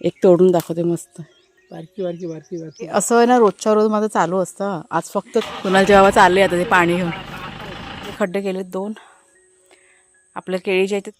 एक तोडून दाखवते मस्त. बारकी बारकी बारकी बारकी. असं आहे ना रोजच्या रोज माझं चालू असतं. आज फक्त कुणाच्या गावा चालले आता ते पाणी घेऊन. हे खड्डे केलेत दोन. आपल्या केळीच्या इथे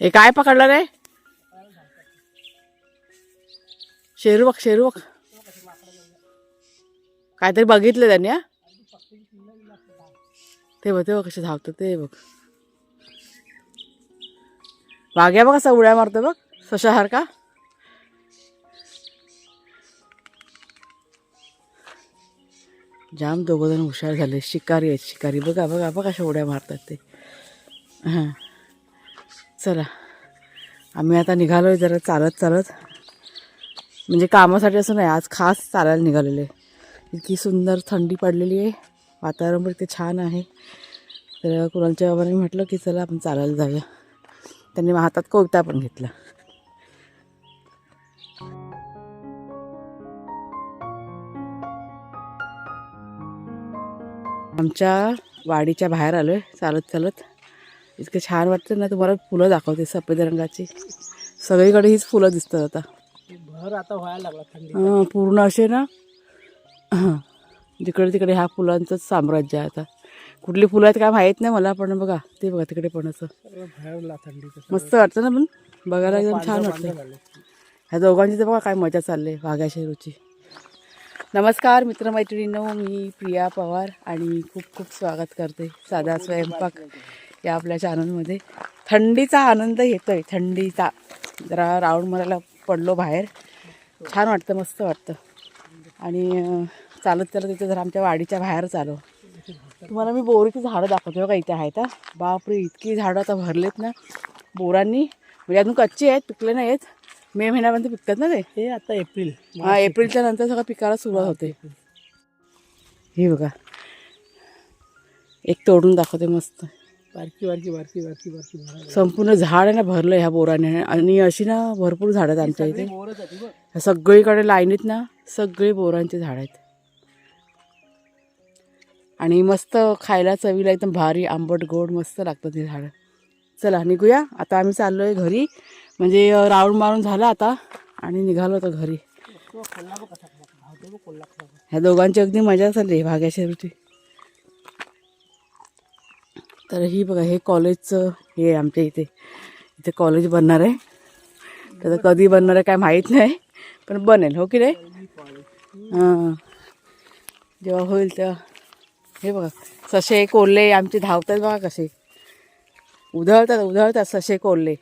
हे काय पकडलं रे? शेरू बघ शेरू बघ. काहीतरी बघितलं त्यांनी ते बघ ते बघ कसे धावतं ते बघ. वाघ्या बघ कसा उड्या मारतो बघ सशासारखा जाम दोघं जण हुशार झाले. शिकारी आहेत शिकारी. बघा बघा बघा कशा उड्या मारतात ते. हां. चला. आम्ही आता निघालो आहे जरा चालत चालत. म्हणजे कामासाठी असं नाही आज खास चालायला निघालेले. इतकी सुंदर थंडी पडलेली आहे. वातावरण पण इतके छान आहे. तर कुणालच्या बाबांनी म्हटलं की चला आपण चालायला जाऊया. त्यांनी हातात कविता पण घेतला. आमच्या वाडीच्या बाहेर आलो आहे चालत चालत. इतकं छान वाटतं ना तुम्हाला फुलं दाखवते सफेद रंगाची. सगळीकडे हीच फुलं दिसतात आता. भर आता व्हायला लागला हं, पूर्ण असे ना जिकडे तिकडे ह्या फुलांचंच साम्राज्य आहे आता. कुठली फुलं आहेत काय माहीत नाही मला पण बघा ते बघा तिकडे पण असं. मस्त वाटतं ना पण? बघायला एकदम छान वाटतं ह्या दोघांची तर बघा काय मजा चालली आहे वाघ्या शेरूची नमस्कार मित्रमैत्रिणींनो मी प्रिया पवार आणि खूप खूप स्वागत करते साधा स्वयंपाक या आपल्या चॅनलमध्ये थंडीचा आनंद येतो आहे थंडीचा. जरा राऊंड मारायला पडलो बाहेर. छान वाटतं मस्त वाटतं. आणि चालत चालत इथं जरा आमच्या वाडीच्या बाहेरच आलो. तुम्हाला मी बोरीची झाडं दाखवते बघा इथे आहेत बापरे इतकी झाडं आता भरलेत ना बोरांनी. म्हणजे अजून कच्ची आहेत पिकले नाही आहेत मे महिन्यापर्यंत पिकतात ना ते? हे आता एप्रिल. हा एप्रिलच्या नंतर सगळं पिकायला सुरुवात होते. हे बघा. एक तोडून दाखवते मस्त. बारकी बारकी बारकी बारकी बारकी संपूर्ण झाड आहे ना भरलं ह्या बोराने. आणि अशी ना भरपूर झाडं आहेत आमच्या इथे. सगळीकडे लाईनीत ना सगळे बोरांचे झाड आहेत. आणि मस्त खायला चवीला एकदम भारी आंबट गोड मस्त लागतं ते झाडं. चला निघूया. आता आम्ही चाललो आहे घरी. म्हणजे राऊंड मारून झालं आता आणि निघालो होतो घरी. ह्या दोघांची अगदी मजा चालली भाग्या शेवटी. तर ही बघा हे कॉलेजचं हे आहे आमच्या इथे. इथे कॉलेज बनणार आहे. तर कधी बनणार आहे काय माहीत नाही पण बनेल हो की नाही? हां. जेव्हा होईल तेव्हा. हे बघा ससे कोल्हे आमचे धावतात बघा कसे उधळतात उधळतात ससे कोल्हे.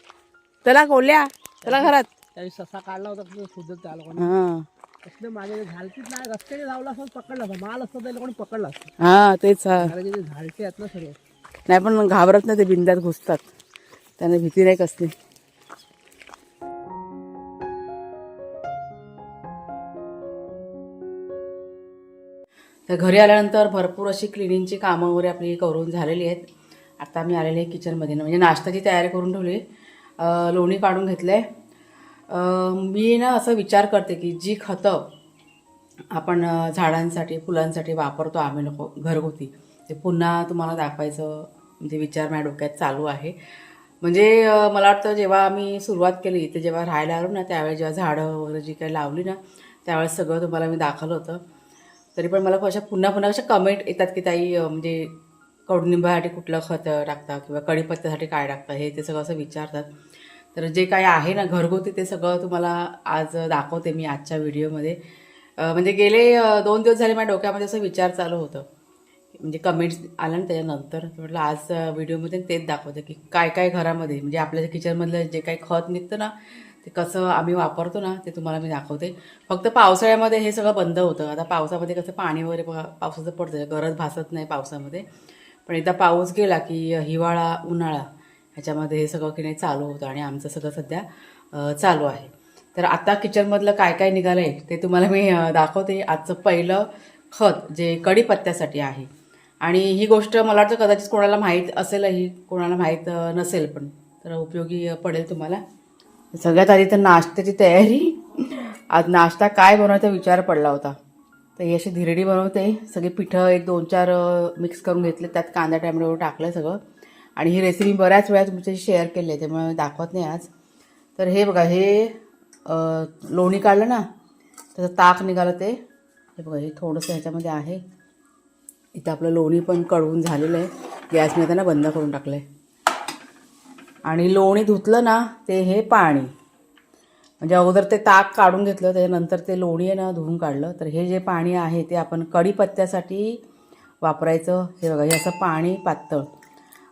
चला कोल्ह्या चला घरात. ससा काढला होता तुझं सुद्धा त्या लोकांनी हां. कसलं माझ्या झालतीत नाही रस्त्याने असं पकडला असता माल असतं त्या लोकांनी पकडला असतं. हां तेच हा. कारण की ते झालते आहेत ना सर्व नाही पण घाबरत नाही ते बिंदात घुसतात. त्यांना भीती नाही कसली. तर घरी आल्यानंतर भरपूर अशी क्लिनिंगची कामं वगैरे आपली करून झालेली आहेत. आता मी आलेले आहे किचनमध्ये म्हणजे नाश्त्याची तयारी करून ठेवली. आहे लोणी काढून घेतलं आहे मी ना असं विचार करते की जी खतं आपण झाडांसाठी फुलांसाठी वापरतो आम्ही लोक घरगुती ते पुन्हा तुम्हाला दाखवायचं म्हणजे विचार माझ्या डोक्यात चालू आहे. म्हणजे मला वाटतं जेव्हा आम्ही सुरुवात केली इथे जेव्हा राहायला आलो ना त्यावेळेस जेव्हा झाडं वगैरे जी काही लावली ना त्यावेळेस सगळं तुम्हाला मी दाखवलं होतं. तरी पण मला अशा पुन्हा पुन्हा अशा कमेंट येतात की ताई म्हणजे कडुनिंबासाठी कुठलं खत टाकता किंवा कढीपत्त्यासाठी काय टाकता हे ते सगळं असं विचारतात. तर जे काही आहे ना घरगुती ते सगळं तुम्हाला आज दाखवते मी आजच्या व्हिडिओमध्ये. म्हणजे गेले दोन दिवस झाले माझ्या डोक्यामध्ये असं विचार चालू होतं. म्हणजे कमेंट्स आल्या ना त्याच्यानंतर. म्हटलं आज व्हिडिओमध्ये तेच दाखवते की काय काय घरामध्ये. म्हणजे आपल्या किचनमधलं जे काही खत निघतं ना ते कसं आम्ही वापरतो ना ते तुम्हाला मी दाखवते. फक्त पावसाळ्यामध्ये हे सगळं बंद होतं. आता पावसामध्ये कसं पाणी वगैरे पावसाचं पडतं. गरज भासत नाही पावसामध्ये. पण एकदा पाऊस गेला की हिवाळा उन्हाळा ह्याच्यामध्ये हे सगळं की नाही चालू होतं आणि आमचं सगळं सध्या चालू आहे. तर आता किचनमधलं काय काय निघालं आहे ते तुम्हाला मी दाखवते. आजचं पहिलं खत जे कढीपत्त्यासाठी आहे. आणि ही गोष्ट मला वाटतं कदाचित कोणाला माहीत असेलही कोणाला माहीत नसेल पण. तर उपयोगी पडेल तुम्हाला. सगळ्यात आधी तर नाश्त्याची तयारी. आज नाश्ता काय बनवायचा विचार पडला होता. तर ही अशी धिरडी बनवते. सगळी पिठं एक दोन चार मिक्स करून घेतले. त्यात कांदा टॅमॅटो टाकलं सगळं. आणि ही रेसिपी बऱ्याच वेळा तुमच्याशी शेअर केली आहे त्यामुळे दाखवत नाही आज. तर हे बघा हे लोणी काढलं ना त्याचं ताक निघालं ते. हे बघा हे थोडंसं ह्याच्यामध्ये आहे. इथं आपलं लोणी पण कळवून झालेलं आहे. गॅस मी त्यांना बंद करून टाकलं आहे आणि लोणी धुतलं ना ते हे पाणी. म्हणजे अगोदर ते ताक काढून घेतलं त्याच्यानंतर ते लोणी आहे ना धुवून काढलं. तर हे जे पाणी आहे ते आपण कढीपत्त्यासाठी वापरायचं. हे बघा हे असं पाणी पातळ.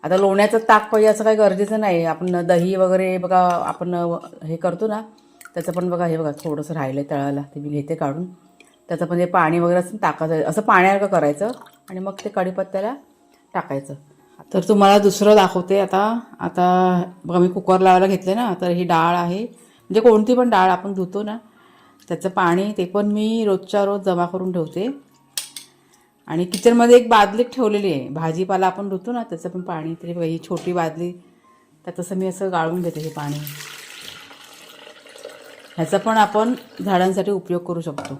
आता लोण्याचं ताक पाहिजे असं काही गरजेचं नाही. आपण दही वगैरे बघा आपण हे करतो ना त्याचं पण बघा हे बघा थोडंसं राहिलं आहे तळाला ते मी घेते काढून. त्याचं पण जे पाणी वगैरे असं टाकायचं असं पाण्यासारखं करायचं? आणि मग ते कढीपत्त्याला टाकायचं. तर तुम्हाला दुसरं दाखवते आता. आता बघा मी कुकर लावायला घेतले ना तर ही डाळ आहे. म्हणजे कोणती पण डाळ आपण धुतो ना त्याचं पाणी ते पण मी रोजच्या रोज जमा करून ठेवते. आणि किचनमध्ये एक बादली ठेवलेली आहे. भाजीपाला आपण धुतो ना त्याचं पण पाणी तरी ही छोटी बादली. तर तसं मी असं गाळून घेते हे पाणी. ह्याचा पण आपण झाडांसाठी उपयोग करू शकतो.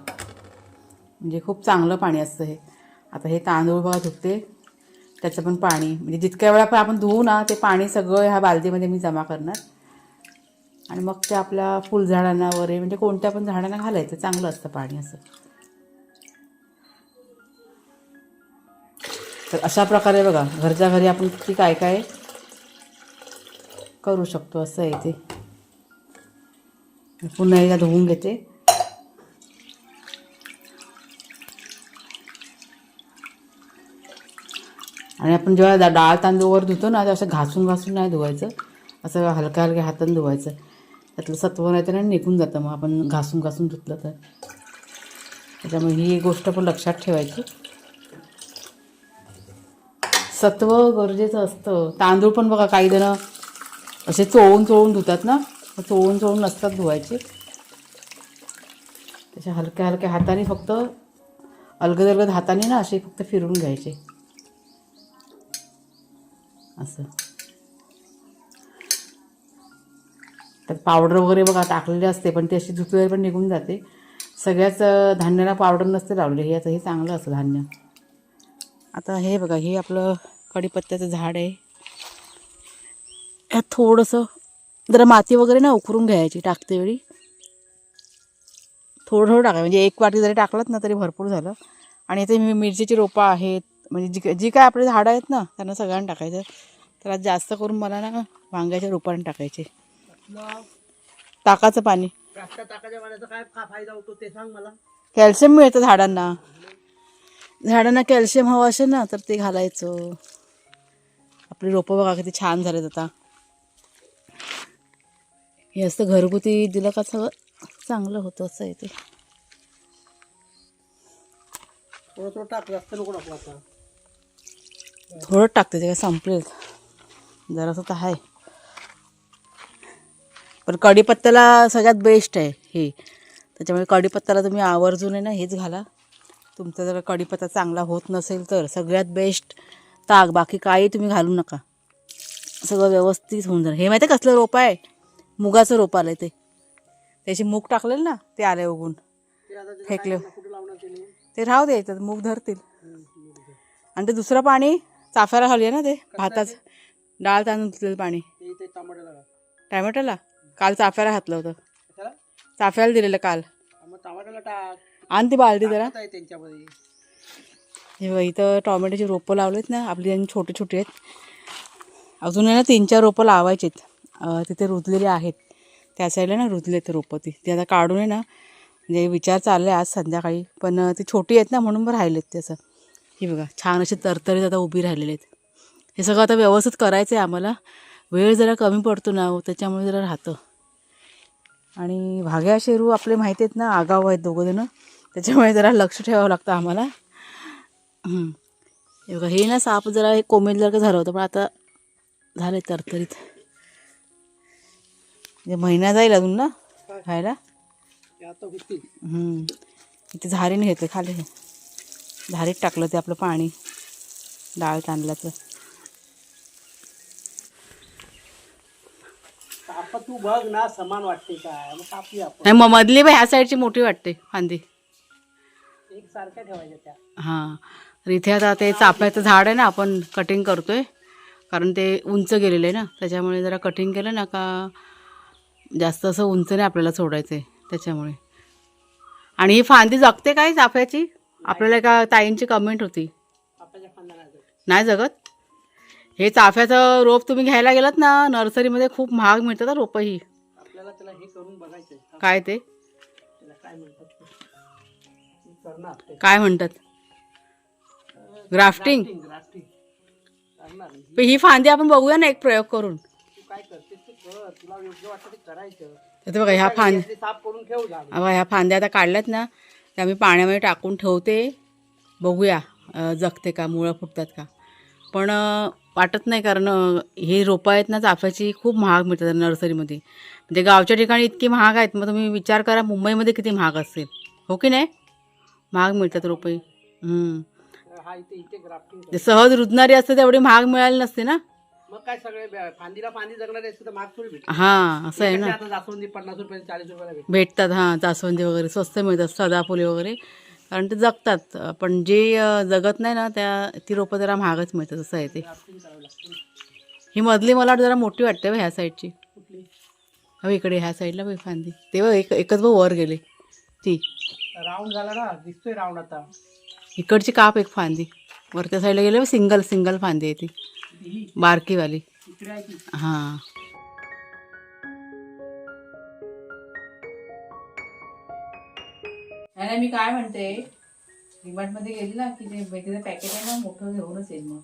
म्हणजे खूप चांगलं पाणी असतं हे. आता हे तांदूळ बघा धुते. त्याचं पण पाणी. म्हणजे जितक्या वेळा पण आपण धुवू ना ते पाणी सगळं ह्या बालदीमध्ये मी जमा करणार. आणि मग ते आपल्या फुलझाडांना वगैरे म्हणजे कोणत्या पण झाडांना घालायचं चांगलं असतं पाणी असं. तर अशा प्रकारे बघा घरच्या घरी आपण किती काय काय करू शकतो असं आहे ते. पुन्हा एकदा धुवून घेते. आणि आपण जेव्हा दा- डाळ तांदूळवर धुतो ना ते असं घासून घासून नाही धुवायचं. असं हलक्या हलक्या हाताने धुवायचं. त्यातलं सत्व नाही तर निघून जातं मग आपण घासून घासून धुतलं तर. त्याच्यामुळे ही गोष्ट पण लक्षात ठेवायची. सत्व गरजेचं असतं. तांदूळ पण बघा काही जण असे चोळून चोळून धुतात ना? चोळून चोळून नसतात धुवायचे. त्याच्या हलक्या हलक्या हाताने फक्त अलगद अलगद हाताने ना असे फक्त फिरून घ्यायचे. असं. त्यात पावडर वगैरे बघा टाकलेली असते पण ती अशी धुतलेली पण निघून जाते. सगळ्याच धान्याला पावडर नसते लावलेली हे आता हे चांगलं असं धान्य. आता हे बघा हे आपलं कढीपत्त्याचं झाड आहे. यात थोडंसं जरा माती वगैरे ना उकरून घ्यायची टाकते वेळी. थोडं थोडं टाकायचं म्हणजे एक वाटी जरी टाकलात ना तरी भरपूर झालं. आणि इथे मी मिरचीची रोपं आहेत म्हणजे जी जी काय आपली झाडं आहेत ना त्यांना सगळ्यांना टाकायचं. तर आज जास्त करून मला ना वांग्याच्या रोपाने टाकायचे. ताकाचं पाणी. जास्त टाकाच्या पाण्याचा काय फायदा होतो ते सांग मला. कॅल्शियम मिळतं झाडांना. झाडांना कॅल्शियम हवं असेल ना तर ते घालायचं. आपली रोपं बघा किती छान झालेत आता. हे असं घरगुती दिलं का सगळं चांगलं होतं असं आहे ते. थोडं टाकते ते काय संपलेल. जरासं तर आहे. पण कढीपत्त्याला सगळ्यात बेस्ट आहे हे. त्याच्यामुळे कढीपत्त्याला तुम्ही आवर्जून आहे ना हेच घाला. तुमचा जर कढीपत्ता चांगला होत नसेल तर सगळ्यात बेस्ट ताक. बाकी काही तुम्ही घालू नका. सगळं व्यवस्थित होऊन जाणार. हे माहिती आहे कसलं रोप आहे? मुगाचं रोप आलं ते. त्याची मूग टाकलेलं ना ते आले उगून. फेकले. ते राहू दे त्यात मूग धरतील. आणि ते दुसरं पाणी चाफ्याला घालूया ना ते. भाताचं. डाळ तांदूळ धुतलेलं पाणी. टॅमॅटोला काल चाफ्याला घातलं होतं. चाफ्याला दिलेलं काल. आणि ती बालदी जरा. आहे त्यांच्यामध्ये. हे बघ, इथं टॉमॅटोची रोपं लावलेत ना आपली आणि छोटे छोटे आहेत. अजून आहे ना तीन चार रोपं लावायचीत. तिथे रुजलेली आहेत. त्या साईडला ना रुजले ते रोपं ती. ती आता काढून आहे ना म्हणजे विचार चालले आज संध्याकाळी. पण ती छोटी आहेत ना म्हणून राहिलेत त्याचं हे बघा छान अशी तरतरीत आता उभी राहिलेले आहेत. हे सगळं आता व्यवस्थित करायचं आहे आम्हाला. वेळ जरा कमी पडतो ना त्याच्यामुळे जरा राहतं. आणि भाग्या शेरू आपले माहिती आहेत ना आगाव आहेत दोघंजणं त्याच्यामुळे जरा लक्ष ठेवावं लागतं आम्हाला. बघा हे ना साप जरा हे कोमेजल्यासारखं झालं होतं पण आता झालं तरतरीत. म्हणजे महिना जाईल अजून ना खायला. इथे झारीने घेतलं खाली. झारीत टाकलं ते आपलं पाणी. डाळ तांदळाचं. आता तू बघ ना समान वाटते काय? मग मधली बाई ह्या साईडची मोठी वाटते फांदी. ठेवायच्या त्या. हां. तर इथे आता ते चाफ्याचं झाड आहे ना आपण कटिंग करतोय. कारण ते उंच गेलेलं आहे ना त्याच्यामुळे जरा कटिंग केलं ना का जास्त असं उंच नाही आपल्याला सोडायचं आहे त्याच्यामुळे. आणि ही फांदी जगते काय चाफ्याची? आपल्याला एका ताईंची कमेंट होती. नाही जगत. हे चाफ्याचं रोप तुम्ही घ्यायला गेलात ना नर्सरीमध्ये खूप महाग मिळतात ना रोपं ही. आपल्याला त्याला हे करून बघायचंय. काय ते? करणार काय म्हणतात? ग्राफ्टिंग ग्राफ्टिंग करणार. मी. पण ही फांदी आपण बघूया ना एक प्रयोग करून. तू काय करतेस ते कर. तुला योग्य वाटतं ते करायचं. तर बघा ह्या फांद ते साफ करून ठेव झाड. अबा ह्या फांद्या आता काढल्यात ना त्या मी पाण्यामध्ये टाकून ठेवते. बघूया अं, जगते का मुळं फुटतात का. पण अं, वाटत नाही कारण अं, हे रोपं आहेत ना चाफ्याची खूप महाग मिळतात नर्सरीमध्ये. म्हणजे गावच्या ठिकाणी इतकी महाग आहेत मग तुम्ही विचार करा मुंबईमध्ये किती महाग असतील हो की नाही? महाग मिळतात रोपे. सहज रुजणारी असते तेवढी महाग मिळाली नसते ना. मग काय सगळे फांदीला फांदी जगणारे असते तर महाग थोडी हां असं आहे ना. जास्वंदी पन्नास रुपये चाळीस रुपयाला भेटतात हां जास्वंदी वगैरे स्वस्त मिळतात सदाफुले वगैरे. कारण ते जगतात. पण जे जगत नाही ना त्या ती रोपं जरा महागच मिळतात असं आहे ते. ही मधली मला जरा मोठी वाटते ह्या साईडची. हो इकडे ह्या साईडला फांदी. ते बघ एक एकच बघ वर गेले. ती. राऊंड झाला ना दिसतोय राऊंड आता. इकडची काप एक फांदी. वरच्या साईडला गेले सिंगल सिंगल फांदी आहे ती. बारकीवाली. हां. नाही मी काय म्हणते मध्ये गेली ना की ते मेथीचं पॅकेट आहे ना मोठं घेऊनच येईल मग.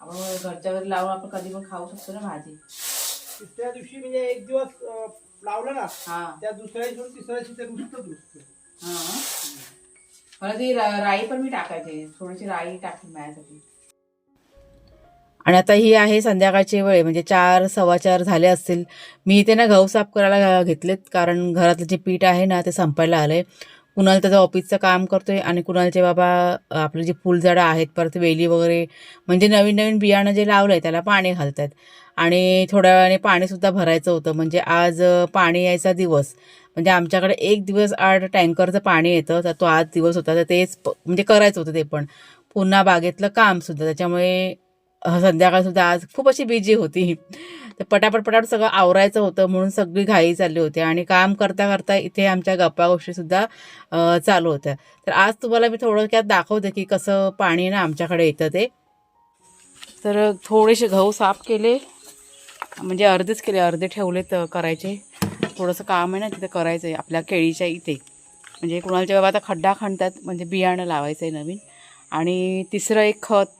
आपण घरच्या घरी लावून आपण कधी पण खाऊ शकतो ना भाजी. तिसऱ्या दिवशी म्हणजे एक दिवस लावलं ना हा. त्या दुसऱ्या दिवशी तिसऱ्या दिवशी ते हा. मला ती राई पण मी टाकायची. थोडीशी राई टाकली माझ्यासाठी. आणि आता ही आहे संध्याकाळची वेळ म्हणजे चार सव्वा चार झाले असतील. मी इथे ना गहू साफ करायला घेतलेत कारण घरातलं जे पीठ आहे ना ते संपायला आलं आहे कुणाल त्याचं ऑफिसचं काम करतोय आणि कुणालचे बाबा आपले जे फुलझाडं आहेत परत वेली वगैरे म्हणजे नवीन नवीन बियाणं जे लावलं आहे त्याला पाणी घालतात. आणि थोड्या वेळाने पाणीसुद्धा भरायचं होतं. म्हणजे आज पाणी यायचा दिवस. म्हणजे आमच्याकडे एक दिवस आड टँकरचं पाणी येतं तर तो आज दिवस होता तर तेच प- म्हणजे करायचं होतं ते पण. पुन्हा बागेतलं कामसुद्धा त्याच्यामुळे संध्याकाळ संध्याकाळसुद्धा आज खूप अशी बिजी होती. तर पटापट पटापट सगळं आवरायचं होतं म्हणून सगळी घाई चालली होती आणि काम करता करता इथे आमच्या गप्पा गोष्टीसुद्धा चालू होत्या. तर आज तुम्हाला मी थोडक्यात दाखवते की कसं पाणी ना आमच्याकडे येतं ते. तर थोडेसे गहू साफ केले. म्हणजे अर्धेच केले अर्धे ठेवले तर करायचे. थोडंसं काम आहे ना तिथं करायचं आहे आपल्या केळीच्या इथे. म्हणजे कुणालच्या बाबा आता खड्डा खणतात म्हणजे बियाणं लावायचं आहे नवीन. आणि तिसरं एक खत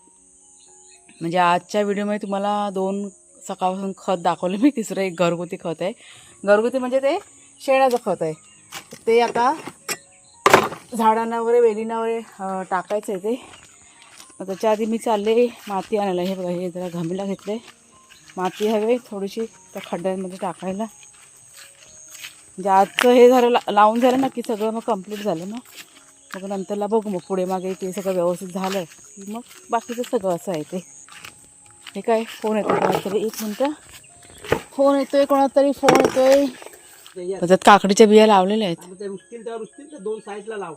म्हणजे आजच्या व्हिडिओमध्ये तुम्हाला दोन सकाळपासून खत दाखवलं. मी तिसरं एक घरगुती खत आहे. घरगुती म्हणजे ते शेणाचं खत आहे. ते आता झाडांना वगैरे वेलींना वगैरे टाकायचं आहे ते. मग त्याच्या आधी मी चालले माती आणायला. हे बघा हे जरा घमीला घेतले. माती हवे थोडीशी त्या खड्ड्यांमध्ये टाकायला. म्हणजे आजचं हे झालं लावून झालं ना की सगळं मग कंप्लीट झालं ना. मग नंतरला बघू मग पुढे मागे ते सगळं व्यवस्थित झालं की मग बाकीचं सगळं असं आहे ते. हे काय? फोन येतो कोणातरी एक मिनटं. फोन येतोय कोणातरी फोन येतोय. त्याच्यात काकडीच्या बिया लावलेल्या आहेत. ते तेव्हा तर दोन साईडला लाव.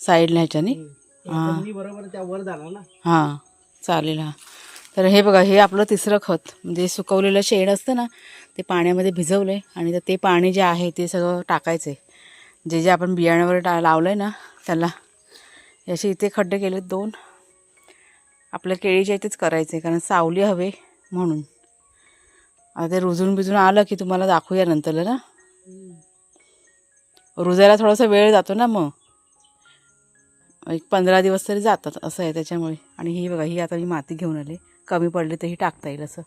साईडला ह्याच्याने? बरोबर त्या वर जाणार ना. हां. चालेल हां. तर हे बघा हे आपलं तिसरं खत. म्हणजे सुकवलेलं शेण असतं ना ते पाण्यामध्ये भिजवलं आहे आणि तर ते पाणी जे आहे ते सगळं टाकायचं आहे जे जे आपण बियाणं वगैरे टा लावलं आहे ना त्याला. असे इथे खड्डे केलेत दोन. आपल्या केळीच्या इथेच करायचं आहे कारण सावली हवे म्हणून. आता ते रुजून बिजून आलं की तुम्हाला दाखवूया नंतरला ना. रुजायला थोडासा वेळ जातो ना मग. एक पंधरा दिवस तरी जातात असं आहे त्याच्यामुळे. आणि ही बघा ही आता मी माती घेऊन आले. कमी पडली तर ही टाकता येईल असं.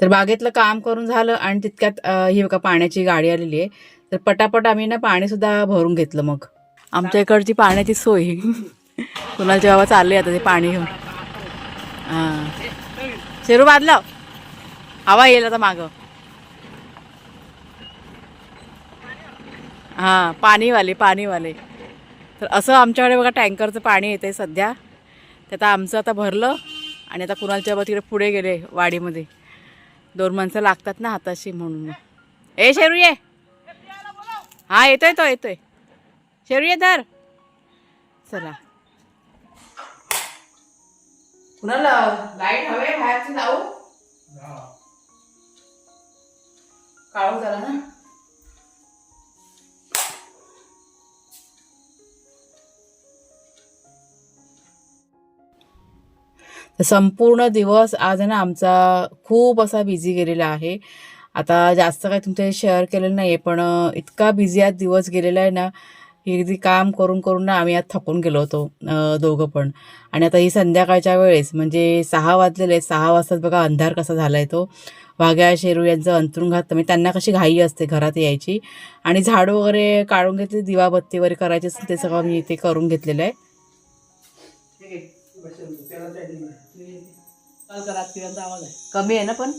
तर बागेतलं काम करून झालं आणि तितक्यात ही बघा पाण्याची गाडी आलेली आहे. तर पटापट आम्ही ना पाणीसुद्धा भरून घेतलं मग. आमच्या इकडची पाण्याची सोय. कुणालचे बाबा चालले आता ते पाणी घेऊन. हां. शेरू बादलं हवा येईल आता मागं. हां पाणीवाले पाणीवाले. तर असं आमच्याकडे बघा टँकरचं पाणी येतं आहे सध्या. ते आता आमचं आता भरलं आणि आता कुणालच्या बाबा तिकडे पुढे गेले वाडीमध्ये. दोन माणसं लागतात ना हाताशी म्हणून. ए शेरू ये. हा येतोय तो येतोय. शेरू ये धर. चला. कुणाला लाइट हवे बाहेरची लावू? काळू झाला ना? संपूर्ण दिवस आज ना आमचा खूप असा बिझी गेलेला आहे. आता जास्त काही तुमच्याशी शेअर केलेलं नाही आहे पण इतका बिझी आज दिवस गेलेला आहे ना की अगदी काम करून करून ना आम्ही आज थकून गेलो होतो दोघं पण. आणि आता ही संध्याकाळच्या वेळेस म्हणजे सहा वाजलेले सहा वाजताच बघा अंधार कसा झाला आहे तो. वाघ्या शेरू यांचं अंतरून घात म्हणजे त्यांना कशी घाई असते घरात यायची. आणि झाडू वगैरे काढून घेतली दिवाबत्ती वगैरे करायची असेल ते सगळं मी ते करून घेतलेलं आहे. आवाज आहे. कमी आहे ना पण.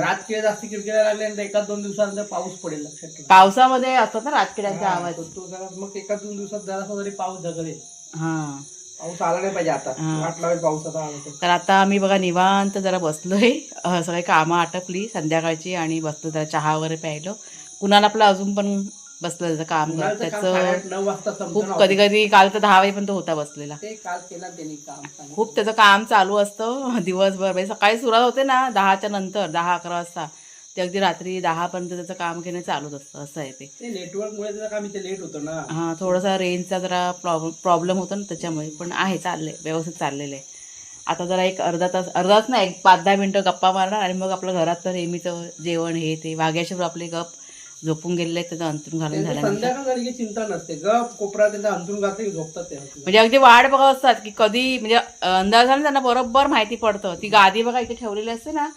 रात्री जास्त किरकिरा लागल्यानंतर एका दोन दिवसानंतर पाऊस पडेल लक्षात ठेवा. पावसामध्ये असतात ना रातकिड्यांचा आवाज. तो- तो जरा मग एका दोन दिवसात जरासा तरी पाऊस धगडेल हा. पाऊस आला नाही पाहिजे आता. हा. वाट लावेल पावसाचा आला तर तर आता आम्ही बघा निवांत जरा बसलोय. सगळी कामं आटपली संध्याकाळची आणि बसलो जरा चहा वगैरे प्यायलो. कुणाला आपलं अजून पण बसलं त्याचं काम करत त्याचं खूप ना कधी कधी काल तर दहा वाजेपर्यंत होता बसलेला. खूप त्याचं काम चालू असतं दिवसभर. म्हणजे सकाळी सुरुवात होते ना दहाच्या नंतर दहा अकरा वाजता. ते अगदी रात्री दहापर्यंत त्याचं काम घेणं चालूच असतं असं आहे ते. ते नेटवर्क मुळे त्याचं काम इथे लेट होतं ना. हां थोडासा रेंजचा जरा प्रॉब्लेम प्रॉब्लेम होतो ना त्याच्यामुळे. पण आहे चाललंय व्यवस्थित चाललेलं आहे. आता जरा एक अर्धा तास अर्धा तास नाही एक पाच दहा मिनटं गप्पा मारणार आणि मग आपलं घरात तर नेहमीचं जेवण हे ते वाघ्याशिवर आपले गप झोपून गेलेले त्याचं अंतरून घालून संध्याकाळ झाली की चिंता नसते. गप कोपरा त्यांचा घातलं की झोपतात ते म्हणजे अगदी वाट बघत असतात की कधी म्हणजे अंदाजाने त्यांना बरोबर माहिती पडतं. ती गादी बघा इथे ठेवलेली असते ना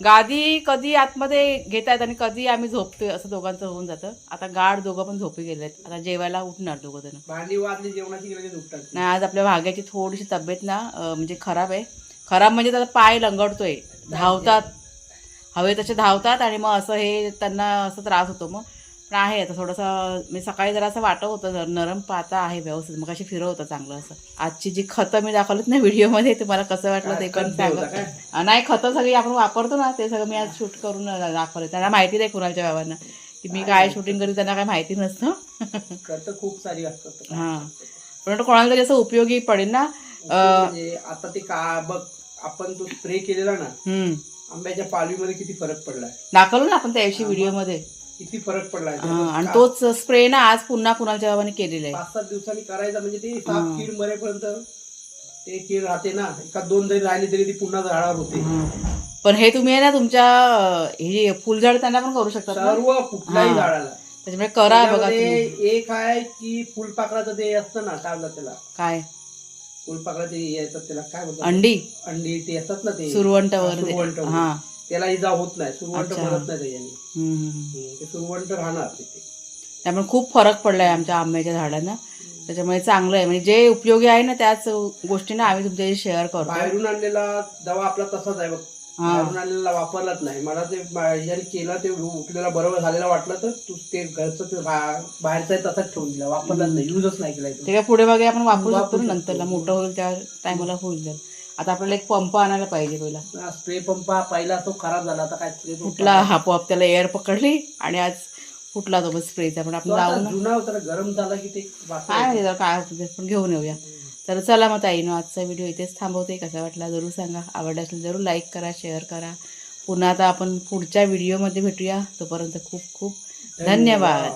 गादी कधी आतमध्ये घेत आहेत आणि कधी आम्ही झोपतोय असं दोघांचं होऊन जातं. आता गाड दोघं पण झोपी गेले आहेत. आता जेवायला उठणार दोघं जण. भांडी वाजली जेवणाची झोपतात. नाही आज आपल्या भाग्याची थोडीशी तब्येत ना अं, म्हणजे खराब आहे. खराब म्हणजे त्याचा पाय लंगडतोय धावतात हवे तसे धावतात आणि मग असं हे त्यांना असं त्रास होतो. मग पण आहे आता थोडंसं म्हणजे सकाळी जरा असं वाटत होतं जर नरम पाता आहे व्यवस्थित मग अशी फिरवतं चांगलं असं. आजची जी खतं मी दाखवलीत ना व्हिडिओमध्ये तुम्हाला कसं वाटलं ते पण खत सांगा. होतं काय? अं, नाही खतं सगळी आपण वापरतो ना ते सगळं मी आज शूट करून दाखवले त्यांना माहिती नाही कुणाच्या बाबांना की मी काय शूटिंग करी त्यांना काय माहिती नसतं. खूप सारी असतात. हां. पण कोणाला तरी असं उपयोगी पडेल ना म्हणजे आता ते का बघ आपण तो स्प्रे केलेला ना. आंब्याच्या पालवीमध्ये किती फरक पडलाय? दाखवलं ना आपण त्या दिवशी व्हिडिओमध्ये. किती फरक पडलाय हा, आणि तोच स्प्रे ना आज पुन्हा कुणाच्या बाबाने केलेला आहे. पाच सात दिवसांनी करायचा म्हणजे ते साप कीड मरेपर्यंत ते कीड राहते ना. एका दोन जरी राहिली तरी ती पुन्हा झाडावर होते. हा. पण हे तुम्ही आहे ना तुमच्या अं, हे फुलझाड त्यांना पण करू शकतात ना? सर्व कुठल्याही हा. झाडाला. त्याच्यामुळे करा बघा त्याच्यामध्ये तुम्ही. एक आहे की फुलपाखराचं ते असतं ना काय म्हणतात त्याला. काय? फुलपाखराचे हे येतात त्याला काय म्हणतात? अंडी? अंडी ते असतात ना ते. सुरवंट सुरवंट ते. हा. त्याला इजा होत नाही. सुरवंट. मरत नाही त्याच्याने. ते सुरवंट राहणार तिथे. त्यामुळे खूप फरक पडलाय आमच्या आंब्याच्या झाडांना. त्याच्यामुळे चांगलं आहे. म्हणजे जे उपयोगी आहे ना त्याच गोष्टींना आम्ही तुमच्याशी शेअर करतो. बाहेरून आणलेला दवा आपला तसाच आहे बघ. बाहेरून आणलेला वापरलाच नाही. मला ते बा- याने केलं ते उठलेला बरोबर झालेला वाटलं तर तू ते घरचं ते बाहेरचं आहे तसाच ठेवून दिला. वापरलाच नाही. युजच नाही केला. ते काय पुढे मागे आपण वापरू शकतो वापरू ना शकतो. नंतरला मोठं होईल त्या टायमाला होईल तर. आता आपल्याला एक पंप आणायला पाहिजे पहिला. स्प्रे पंप पहिला तो खराब झाला आता काय स्प्रे फुटला आपोआप त्याला एअर पकडली आणि आज फुटला तो स्प्रेचा पण आपण जुना होता गरम झाला की ते. काय काय पण घेऊन येऊया. तर चला मग ताईनो आजचा व्हिडिओ इथेच थांबवते. कसा वाटला जरूर सांगा. आवडला असेल जरूर लाईक करा शेअर करा. पुन्हा आता आपण पुढच्या व्हिडिओमध्ये भेटूया. तोपर्यंत खूप खूप धन्यवाद.